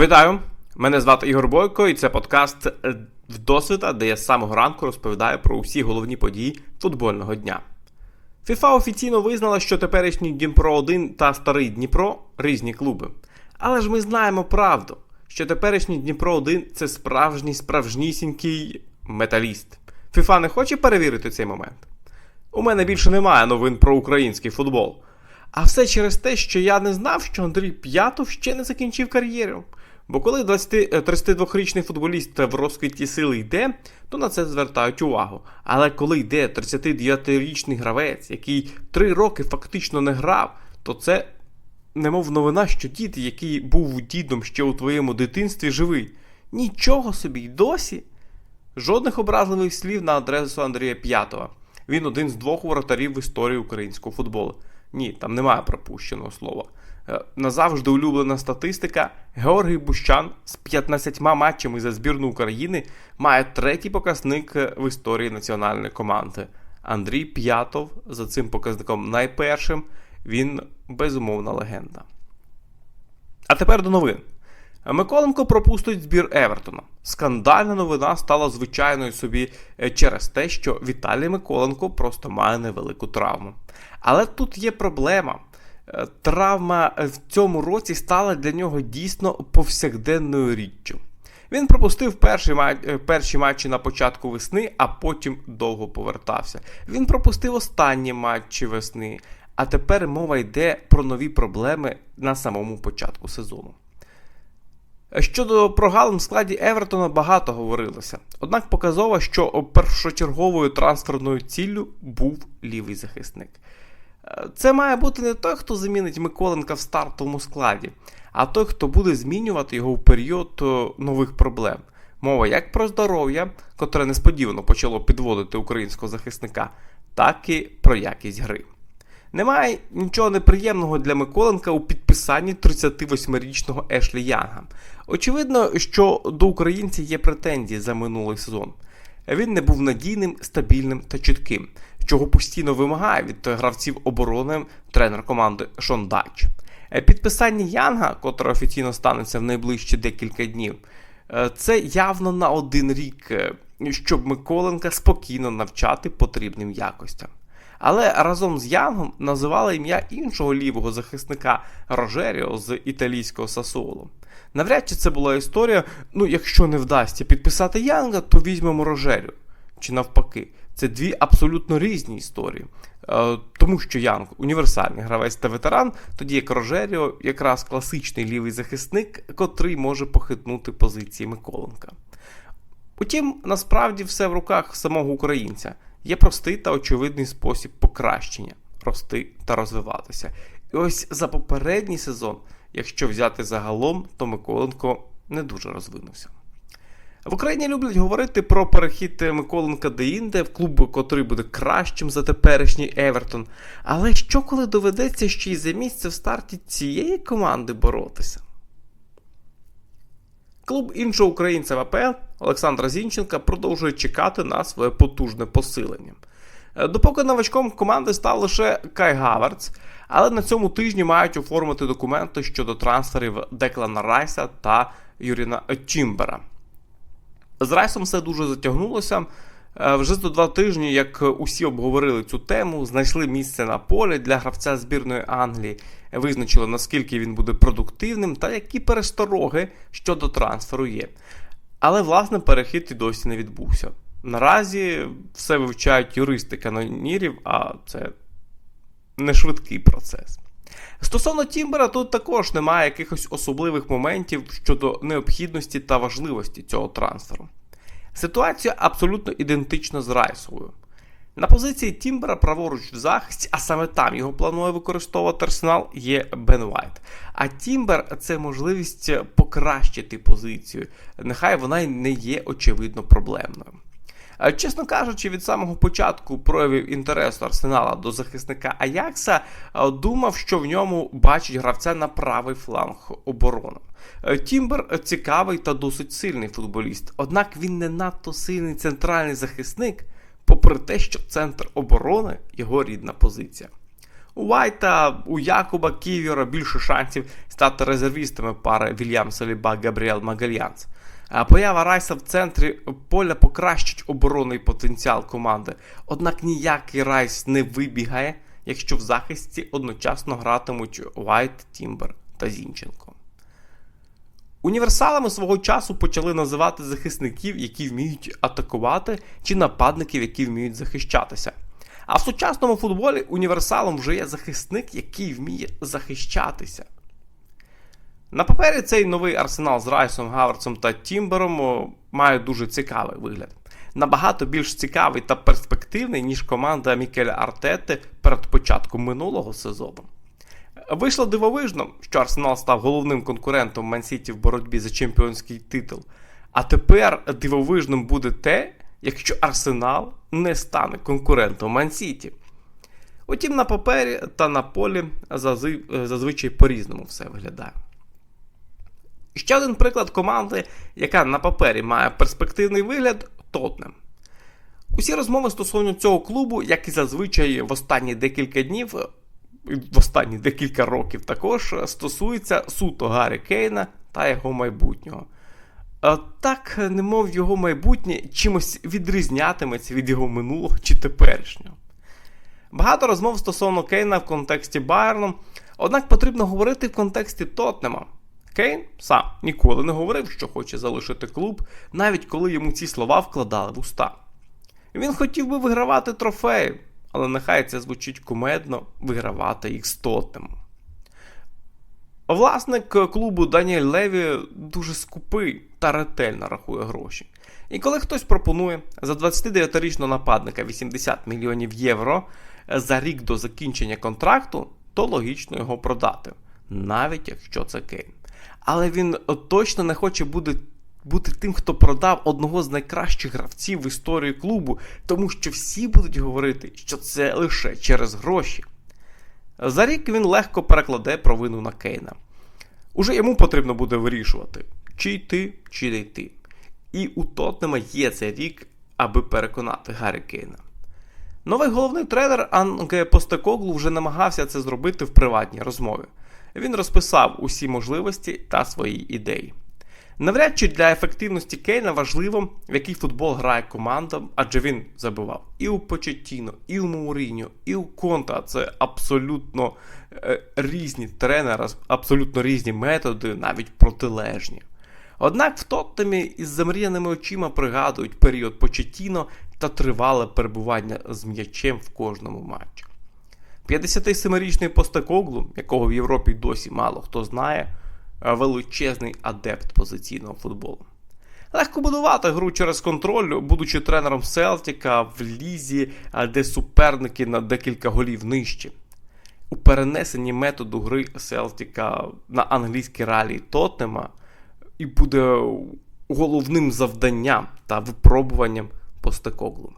Вітаю! Мене звати Ігор Бойко, і це подкаст е, «Вдосвіта», де я з самого ранку розповідаю про усі головні події футбольного дня. ФІФА офіційно визнала, що теперішній Дніпро 1 та старий Дніпро різні клуби. Але ж ми знаємо правду, що теперішній Дніпро 1 це справжній справжнісінький металіст. ФІФА не хоче перевірити цей момент. У мене більше немає новин про український футбол. А все через те, що я не знав, що Андрій П'ятов ще не закінчив кар'єру. Бо коли 20, 32-річний футболіст в розквіті сили йде, то на це звертають увагу. Але коли йде 39-річний гравець, який 3 роки фактично не грав, то це немов новина, що дід, який був дідом ще у твоєму дитинстві, живий. Нічого собі й досі. Жодних образливих слів на адресу Андрія П'ятова. Він один з двох воротарів в історії українського футболу. Ні, там немає пропущеного слова. Е, Назавжди улюблена статистика. Георгій Бущан з 15 матчами за збірну України має третій показник е, в історії національної команди. Андрій П'ятов за цим показником найпершим. Він безумовна легенда. А тепер до новин. Миколенко пропустить збір Евертона. Скандальна новина стала звичайною собі е, через те, що Віталій Миколенко просто має невелику травму. Але тут є проблема. Е, Травма в цьому році стала для нього дійсно повсякденною річчю. Він пропустив е, перші матчі на початку весни, а потім довго повертався. Він пропустив останні матчі весни, а тепер мова йде про нові проблеми на самому початку сезону. Щодо прогалин в складі Евертона багато говорилося. Однак показово, що першочерговою трансферною ціллю був лівий захисник. Е, Це має бути не той, хто замінить Миколенка в стартовому складі, а той, хто буде змінювати його в період е, нових проблем. Мова як про здоров'я, котре несподівано почало підводити українського захисника, так і про якість гри. Немає нічого неприємного для Миколенка у підписанні 38-річного Ешлі Янга. Очевидно, що до українця є претензії за минулий сезон. Він не був надійним, стабільним та чітким, чого постійно вимагає від гравців оборони тренер команди Шон Дач. Підписання Янга, котре офіційно станеться в найближчі декілька днів, е, це явно на один рік, е, щоб Миколенка спокійно навчати потрібним якостям. Але разом з Янгом називали ім'я іншого лівого захисника Рожеріо з італійського Сасуолу. Навряд чи це була історія, ну якщо не вдасться підписати Янга, то візьмемо Рожеріо. Чи навпаки, це дві абсолютно різні історії. Е, тому що Янг універсальний гравець та ветеран, тоді як Рожеріо якраз класичний лівий захисник, котрий може похитнути позиції Миколенка. Утім, насправді все в руках самого українця. Є простий та очевидний спосіб покращення рости та розвиватися. І ось за попередній сезон, якщо взяти загалом, то Миколенко не дуже розвинувся. В Україні люблять говорити про перехід Миколенка деінде в клуб, котрий буде кращим за теперішній Евертон. Але що коли доведеться ще й за місце в старті цієї команди боротися? Клуб іншого українця в АПЛ Олександра Зінченка продовжує чекати на своє потужне посилення. Е, Допоки новачком команди став лише Кай Гаверц, але на цьому тижні мають оформити документи щодо трансферів Деклана Райса та Юріна Чімбера. З Райсом все дуже затягнулося. Е, Вже за два тижні, як усі обговорили цю тему, знайшли місце на полі для гравця збірної Англії, визначили наскільки він буде продуктивним та які перестороги щодо трансферу є. Але власне перехід і досі не відбувся. Наразі все вивчають юристи канонірів, а це не швидкий процес. Стосовно Тімбера, тут також немає якихось особливих моментів щодо необхідності та важливості цього трансферу. Ситуація абсолютно ідентична з Райсовою. На позиції Тімбера праворуч в захисті, а саме там його планує використовувати арсенал, є Бен Вайт. А Тімбер це можливість покращити позицію. Нехай вона й не є очевидно проблемною. Е, Чесно кажучи, від самого початку проявів інтересу Арсенала до захисника Аякса е, думав, що в ньому бачить гравця на правий фланг оборони. Е, Тімбер цікавий та досить сильний футболіст, однак він не надто сильний центральний захисник, попри те, що центр оборони його рідна позиція. У Вайта, у Якуба Ківіра більше шансів стати резервістами пари Вільям Саліба Габріел Магальянс. Поява Райса в центрі поля покращить оборонний потенціал команди. Однак ніякий Райс не вибігає, якщо в захисті одночасно гратимуть Вайт, Тімбер та Зінченко. Універсалами свого часу почали називати захисників, які вміють атакувати, чи нападників, які вміють захищатися. А в сучасному футболі універсалом вже є захисник, який вміє захищатися. На папері цей новий арсенал з Райсом, Гаверцем та Тімбером має дуже цікавий вигляд. Набагато більш цікавий та перспективний, ніж команда Мікеля Артети перед початком минулого сезону. Вийшло дивовижно, що Арсенал став головним конкурентом Мансіті в боротьбі за чемпіонський титул. А тепер дивовижним буде те, якщо Арсенал не стане конкурентом Мансіті. Утім, на папері та на полі зазвичай по-різному все виглядає. Ще один приклад команди, яка на папері має перспективний вигляд Тотнем. Усі розмови стосовно цього клубу, як і зазвичай в останні декілька днів, в останні декілька років також, стосуються суто Гаррі Кейна та його майбутнього. Так, немов його майбутнє чимось відрізнятиметься від його минулого чи теперішнього. Багато розмов стосовно Кейна в контексті Байерну, однак потрібно говорити в контексті Тотнема. Кейн сам ніколи не говорив, що хоче залишити клуб, навіть коли йому ці слова вкладали в уста. Він хотів би вигравати трофеї, але нехай це звучить кумедно вигравати їх з Тотнемом. Власник клубу Даніель Леві дуже скупий та ретельно рахує гроші. І коли хтось пропонує за 29-річного нападника 80 мільйонів євро за рік до закінчення контракту, то логічно його продати, навіть якщо це Кейн. Але він точно не хоче бути, бути тим, хто продав одного з найкращих гравців в історії клубу, тому що всі будуть говорити, що це лише через гроші. За рік він легко перекладе провину на Кейна. Уже йому потрібно буде вирішувати, чи йти, чи не йти. І у Тотнема є цей рік, аби переконати Гаррі Кейна. Новий головний тренер Анге Постекоглу вже намагався це зробити в приватній розмові. Він розписав усі можливості та свої ідеї. Навряд чи для ефективності Кейна важливо, в який футбол грає команда, адже він забивав і у Почеттіно, і у Мауріньо, і у Конта. Це абсолютно е, різні тренери, абсолютно різні методи, навіть протилежні. Однак в Тоттемі із замріяними очима пригадують період Почеттіно та тривале перебування з м'ячем в кожному матчі. 57-річний Постекоглу, якого в Європі досі мало хто знає, величезний адепт позиційного футболу. Легко будувати гру через контроль, будучи тренером Селтіка в лізі, де суперники на декілька голів нижче. У перенесенні методу гри Селтіка на англійській ралі Тотнема і буде головним завданням та випробуванням Постекоглу.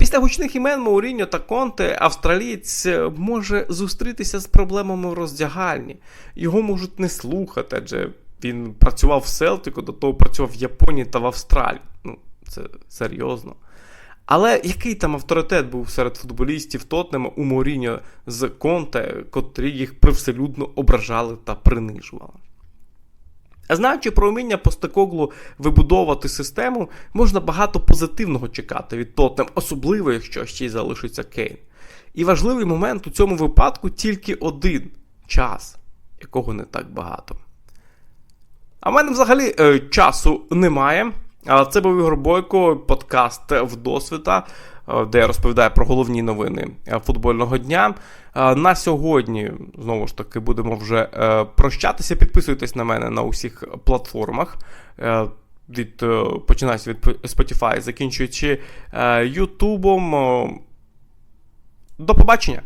Після гучних імен Мауріньо та Конте австралієць може зустрітися з проблемами в роздягальні. Його можуть не слухати, адже він працював в Селтику, до того працював в Японії та в Австралії. Ну, це серйозно. Але який там авторитет був серед футболістів Тотнема у Мауріньо з Конте, котрі їх привселюдно ображали та принижували? Знаючи про вміння постакоглу вибудовувати систему, можна багато позитивного чекати від Тотнем, особливо якщо ще й залишиться Кейн. І важливий момент у цьому випадку тільки один час, якого не так багато. А в мене взагалі е, часу немає. Це був Ігор Бойко, подкаст вдосвіта, де я розповідаю про головні новини футбольного дня. На сьогодні, знову ж таки, будемо вже прощатися. Підписуйтесь на мене на усіх платформах. Від починаючи від Spotify, закінчуючи Ютубом. До побачення!